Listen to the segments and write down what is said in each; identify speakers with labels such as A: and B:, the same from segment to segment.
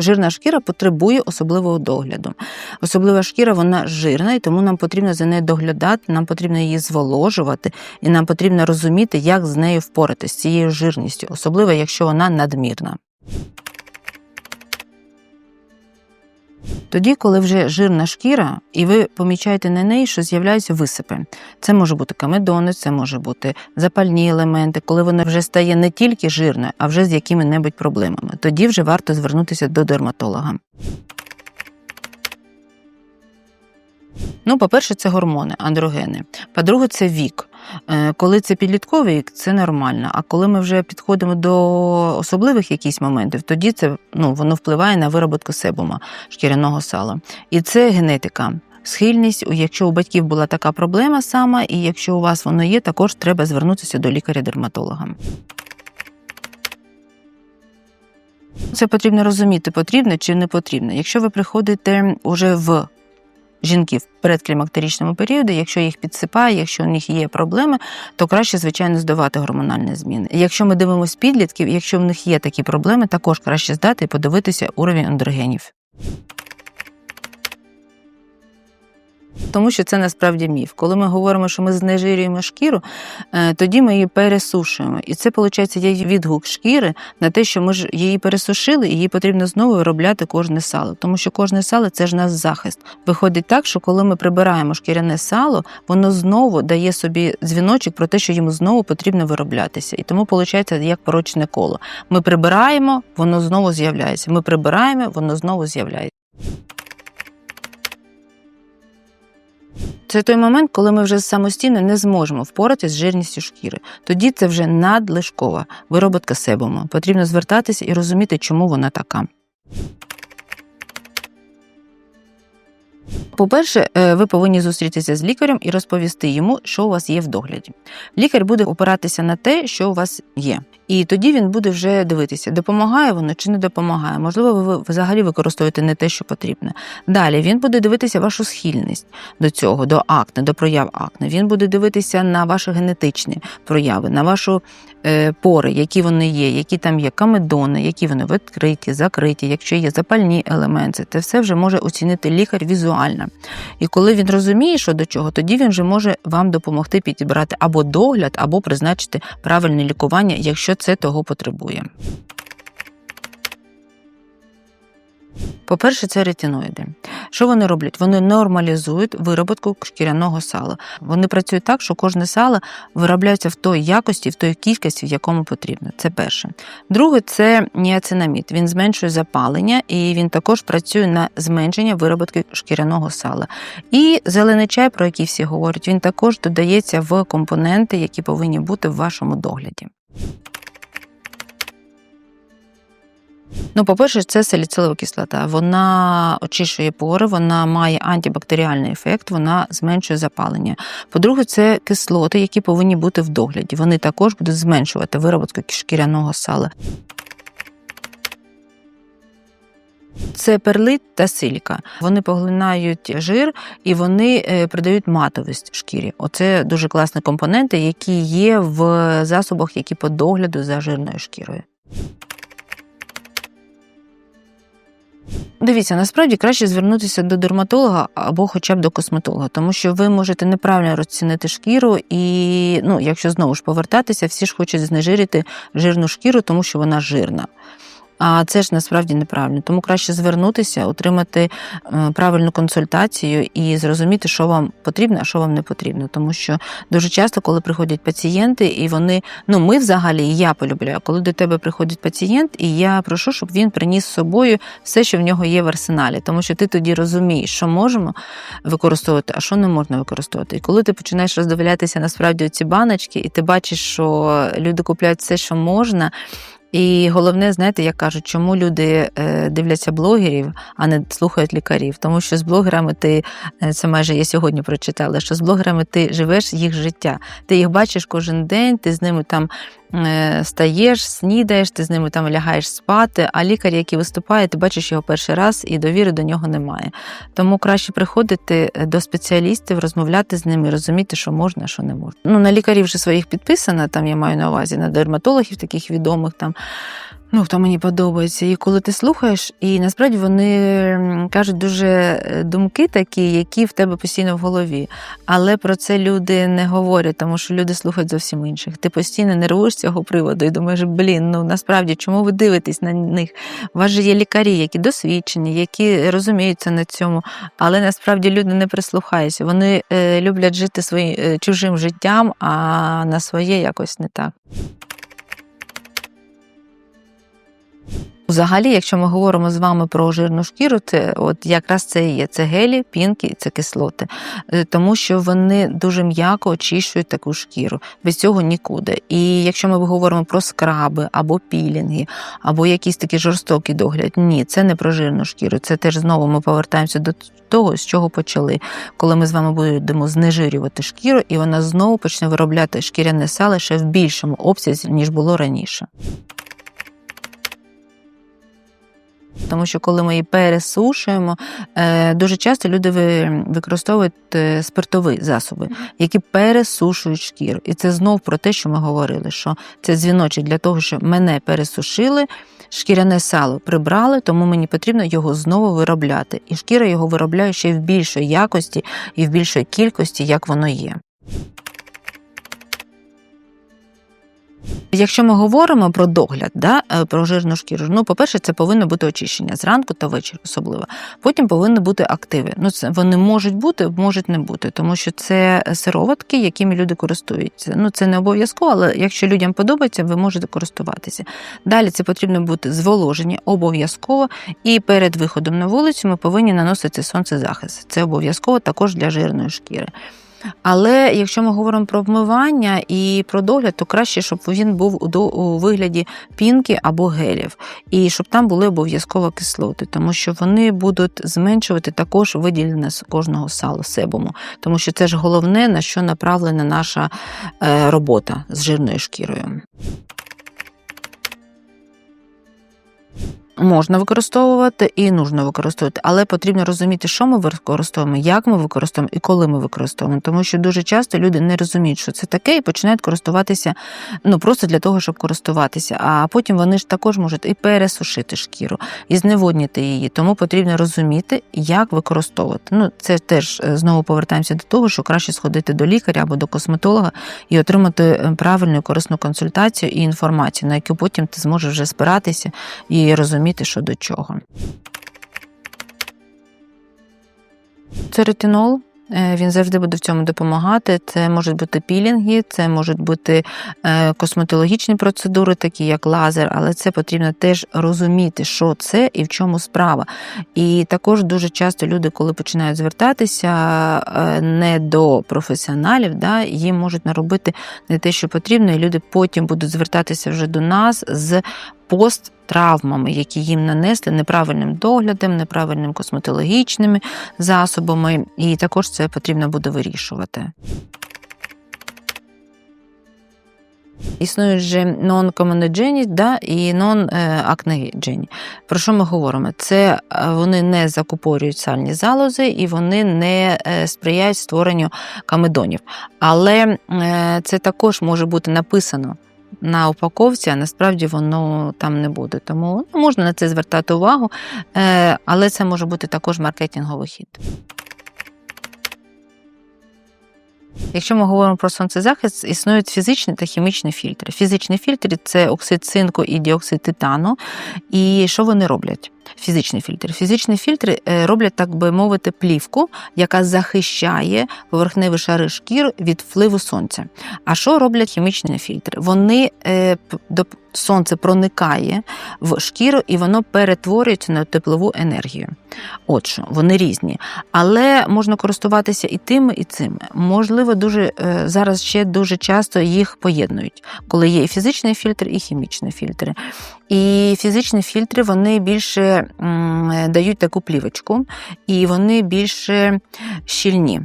A: Жирна шкіра потребує особливого догляду. Особлива шкіра вона жирна, і тому нам потрібно за нею доглядати, нам потрібно її зволожувати, і нам потрібно розуміти, як з нею впоратися, з цією жирністю, особливо якщо вона надмірна. Тоді, коли вже жирна шкіра, і ви помічаєте на неї, що з'являються висипи. Це може бути камедони, це може бути запальні елементи, коли вона вже стає не тільки жирною, а вже з якими-небудь проблемами. Тоді вже варто звернутися до дерматолога. Ну, по-перше, це гормони, андрогени. По-друге, це вік. Е, Коли це підлітковий це нормально. А коли ми вже підходимо до особливих якихось моментів, тоді це ну, воно впливає на вироботку себума шкіряного сала. І це генетика. Схильність, якщо у батьків була така проблема сама, і якщо у вас воно є, також треба звернутися до лікаря-дерматолога. Це потрібно розуміти, потрібно чи не потрібно. Якщо ви приходите уже в жінки в передклімактеричному періоді, якщо їх підсипає, якщо у них є проблеми, то краще, звичайно, здавати гормональні зміни. Якщо ми дивимося підлітків, якщо в них є такі проблеми, також краще здати і подивитися уровень андрогенів. Тому що це насправді міф. Коли ми говоримо, що ми знежирюємо шкіру, е, тоді ми її пересушуємо. І це, виходить, є відгук шкіри на те, що ми ж її пересушили, і її потрібно знову виробляти кожне сало. Тому що кожне сало це ж наш захист. Виходить так, що коли ми прибираємо шкіряне сало, воно знову дає собі дзвіночок про те, що йому знову потрібно вироблятися. І тому виходить як порочне коло. Ми прибираємо, воно знову з'являється. Ми прибираємо, воно знову з'являється. Це той момент, коли ми вже самостійно не зможемо впоратися з жирністю шкіри. Тоді це вже надлишкова вироботка себуму. Потрібно звертатися і розуміти, чому вона така. По-перше, е, ви повинні зустрітися з лікарем і розповісти йому, що у вас є в догляді. Лікар буде опиратися на те, що у вас є. І тоді він буде вже дивитися, допомагає воно чи не допомагає. Можливо, ви взагалі використовуєте не те, що потрібно. Далі він буде дивитися вашу схильність до цього, до акне, до прояв акне. Він буде дивитися на ваші генетичні прояви, на вашу е, пори, які вони є, які там є камедони, які вони відкриті, закриті, якщо є запальні елементи, це все вже може оцінити лікар візуально. І коли він розуміє, що до чого, тоді він вже може вам допомогти підібрати або догляд, або призначити правильне лікування, якщо це того потребує. По-перше, це ретиноїди. Що вони роблять? Вони нормалізують вироботку шкіряного сала. Вони працюють так, що кожне сало виробляється в той якості, в той кількості, в якому потрібно. Це перше. Друге, це ніацинамід. Він зменшує запалення і він також працює на зменшення вироботки шкіряного сала. І зелений чай, про який всі говорять, він також додається в компоненти, які повинні бути в вашому догляді. Ну, по-перше, це саліцилова кислота. Вона очищує пори, вона має антибактеріальний ефект, вона зменшує запалення. По-друге, це кислоти, які повинні бути в догляді. Вони також будуть зменшувати вироботку шкіряного сала. Це перлит та силька. Вони поглинають жир і вони е, придають матовість шкірі. Оце дуже класні компоненти, які є в засобах, які по догляду за жирною шкірою. Дивіться, насправді краще звернутися до дерматолога або хоча б до косметолога, тому що ви можете неправильно розцінити шкіру, і ну, якщо знову ж повертатися, всі ж хочуть знежирити жирну шкіру, тому що вона жирна. А це ж насправді неправильно. Тому краще звернутися, отримати е, правильну консультацію і зрозуміти, що вам потрібно, а що вам не потрібно. Тому що дуже часто, коли приходять пацієнти, і вони, ну ми взагалі, і я полюбляю, коли до тебе приходить пацієнт, і я прошу, щоб він приніс з собою все, що в нього є в арсеналі, тому що ти тоді розумієш, що можемо використовувати, а що не можна використовувати. І коли ти починаєш роздивлятися насправді ці баночки, і ти бачиш, що люди купляють все, що можна. І головне, знаєте, як кажуть, чому люди е, дивляться блогерів, а не слухають лікарів. Тому що з блогерами ти е, це майже я сьогодні прочитала, що з блогерами ти живеш їх життя. Ти їх бачиш кожен день, ти з ними там стаєш, снідаєш, ти з ними там лягаєш спати, а лікар, який виступає, ти бачиш його перший раз і довіри до нього немає. Тому краще приходити е, до спеціалістів, розмовляти з ними, розуміти, що можна, що не можна. Ну, На лікарів вже своїх підписано, там я маю на увазі, на дерматологів таких відомих там. Ну, хто мені подобається. І коли ти слухаєш, і насправді вони кажуть дуже е, думки такі, які в тебе постійно в голові. Але про це люди не говорять, тому що люди слухають зовсім інших. Ти постійно нервуєш цього приводу і думаєш, блін, ну насправді чому ви дивитесь на них? У вас же є лікарі, які досвідчені, які розуміються на цьому, але насправді люди не прислухаються. Вони е, люблять жити своїм е, чужим життям, а на своє якось не так. Взагалі, якщо ми говоримо з вами про жирну шкіру, це от якраз це і є. Це гелі, пінки, це кислоти, Е, тому що вони дуже м'яко очищують таку шкіру. Без цього нікуди. І якщо ми говоримо про скраби або пілінги, або якісь такі жорстокі догляд, ні, це не про жирну шкіру. Це теж знову ми повертаємося до того, з чого почали, коли ми з вами будемо знежирювати шкіру, і вона знову почне виробляти шкіряне сало ще в більшому обсязі, ніж було раніше. Тому що коли ми її пересушуємо, е, дуже часто люди використовують е, спиртові засоби, які пересушують шкіру. І це знов про те, що ми говорили, що це дзвіночок для того, що мене пересушили, шкіряне сало прибрали, тому мені потрібно його знову виробляти. І шкіра його виробляє ще в більшій якості і в більшій кількості, як воно є. Якщо ми говоримо про догляд, да, е, про жирну шкіру, ну, по-перше, це повинно бути очищення зранку та ввечері особливо. Потім повинні бути активи. Ну, це вони можуть бути, можуть не бути, тому що це сироватки, якими люди користуються. Ну, це не обов'язково, але якщо людям подобається, ви можете користуватися. Далі це потрібно бути зволожені обов'язково. І перед виходом на вулицю ми повинні наносити сонцезахист. Це обов'язково також для жирної шкіри. Але якщо ми говоримо про вмивання і про догляд, то краще, щоб він був у, вигляді пінки або гелів, і щоб там були обов'язково кислоти, тому що вони будуть зменшувати також виділення з кожного сала себуму, тому що це ж головне, на що направлена наша е, робота з жирною шкірою. Можна використовувати і нужно використовувати, але потрібно розуміти, що ми використовуємо, як ми використовуємо і коли ми використовуємо. Тому що дуже часто люди не розуміють, що це таке, і починають користуватися ну просто для того, щоб користуватися. А потім вони ж також можуть і пересушити шкіру, і зневодніти її. Тому потрібно розуміти, як використовувати. Ну це теж е, знову повертаємося до того, що краще сходити до лікаря або до косметолога і отримати е, правильну корисну консультацію і інформацію, на яку потім ти зможеш вже спиратися і розуміти, що до чого. Це ретинол. Е, Він завжди буде в цьому допомагати. Це можуть бути пілінги, це можуть бути е, косметологічні процедури, такі як лазер, але це потрібно теж розуміти, що це і в чому справа. І також дуже часто люди, коли починають звертатися е, не до професіоналів, да, їм можуть наробити не те, що потрібно, і люди потім будуть звертатися вже до нас з посттравмами, які їм нанесли неправильним доглядом, неправильним косметологічними засобами, і також це потрібно буде вирішувати. Існують же non-comedogenic да, і non-acnegenic. Про що ми говоримо? Це е, вони не закупорюють сальні залози і вони не е, сприяють створенню камедонів. Але е, це також може бути написано на упаковці, а насправді воно там не буде. Тому ну, можна на це звертати увагу, е, але це може бути також маркетинговий хід. Якщо ми говоримо про сонцезахист, існують фізичні та хімічні фільтри. Фізичні фільтри це оксид цинку і діоксид титану. І що вони роблять? Фізичні фільтри. Фізичні фільтри е, роблять, так би мовити, плівку, яка захищає поверхневі шари шкір від впливу сонця. А що роблять хімічні фільтри? Вони е, сонце проникає в шкіру і воно перетворюється на теплову енергію. От що, вони різні. Але можна користуватися і тими, і цими. Можливо, дуже е, зараз ще дуже часто їх поєднують, коли є і фізичний фільтр, і хімічний фільтр. І фізичні фільтри вони більше м, дають таку плівочку, і вони більше щільні.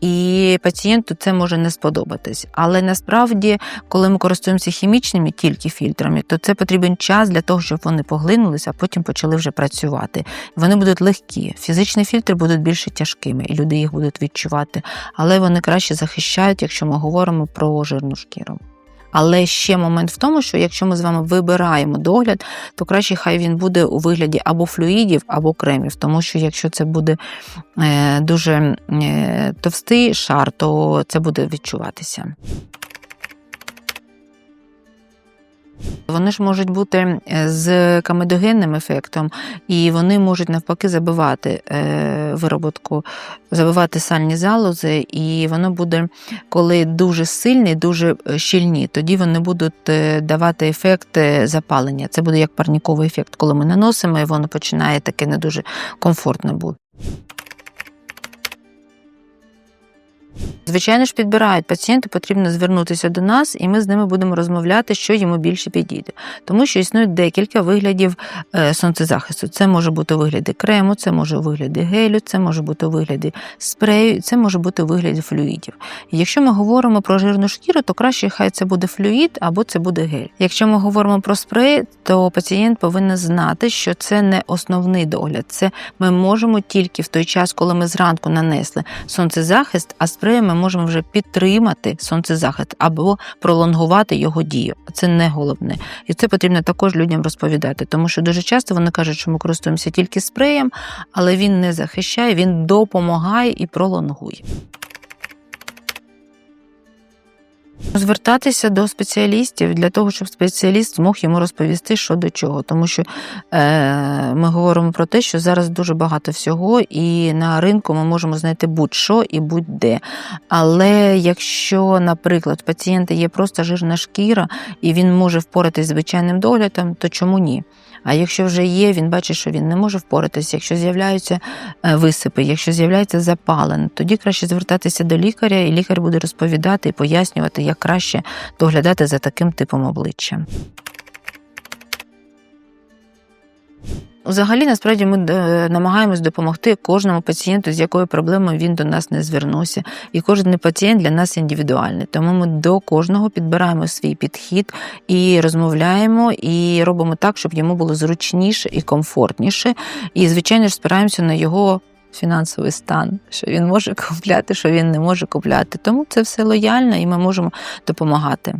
A: І пацієнту це може не сподобатись. Але насправді, коли ми користуємося хімічними тільки фільтрами, то це потрібен час для того, щоб вони поглинулися, а потім почали вже працювати. Вони будуть легкі. Фізичні фільтри будуть більше тяжкими, і люди їх будуть відчувати. Але вони краще захищають, якщо ми говоримо про жирну шкіру. Але ще момент в тому, що якщо ми з вами вибираємо догляд, то краще хай він буде у вигляді або флюїдів, або кремів. Тому що якщо це буде е, дуже е, товстий шар, то це буде відчуватися. Вони ж можуть бути е, з камедогенним ефектом, і вони можуть навпаки забивати е, вироботку, забивати сальні залози, і воно буде, коли дуже сильні, дуже е, щільні, тоді вони будуть давати ефект запалення. Це буде як парніковий ефект, коли ми наносимо, і воно починає таке не дуже комфортно бути. Звичайно ж, підбирають пацієнту, потрібно звернутися до нас, і ми з ними будемо розмовляти, що йому більше підійде. Тому що існують декілька виглядів е, сонцезахисту. Це може бути у вигляді крему, це може у вигляді гелю, це може бути у вигляді спрею, це може бути у вигляді флюїдів. Якщо ми говоримо про жирну шкіру, то краще хай це буде флюїд або це буде гель. Якщо ми говоримо про спрей, то пацієнт повинен знати, що це не основний догляд. Це ми можемо тільки в той час, коли ми зранку нанесли сонцезахист, а спреєм можемо вже підтримати сонцезахист або пролонгувати його дію. Це не головне. І це потрібно також людям розповідати, тому що дуже часто вони кажуть, що ми користуємося тільки спреєм, але він не захищає, він допомагає і пролонгує. Звертатися до спеціалістів для того, щоб спеціаліст змог йому розповісти, що до чого. Тому що е, ми говоримо про те, що зараз дуже багато всього, і на ринку ми можемо знайти будь-що і будь-де. Але якщо, наприклад, у пацієнта є просто жирна шкіра, і він може впоратись звичайним доглядом, то чому ні? А якщо вже є, він бачить, що він не може впоратися, якщо з'являються е, висипи, якщо з'являється запалення, тоді краще звертатися до лікаря, і лікар буде розповідати і пояснювати, як краще доглядати за таким типом обличчя. Взагалі, насправді, ми е, намагаємось допомогти кожному пацієнту, з якою проблемою він до нас не звернувся. І кожен пацієнт для нас індивідуальний. Тому ми до кожного підбираємо свій підхід і розмовляємо, і робимо так, щоб йому було зручніше і комфортніше. І, звичайно ж, спираємося на його. Фінансовий стан, що він може купляти, що він не може купляти. Тому це все лояльно і ми можемо допомагати.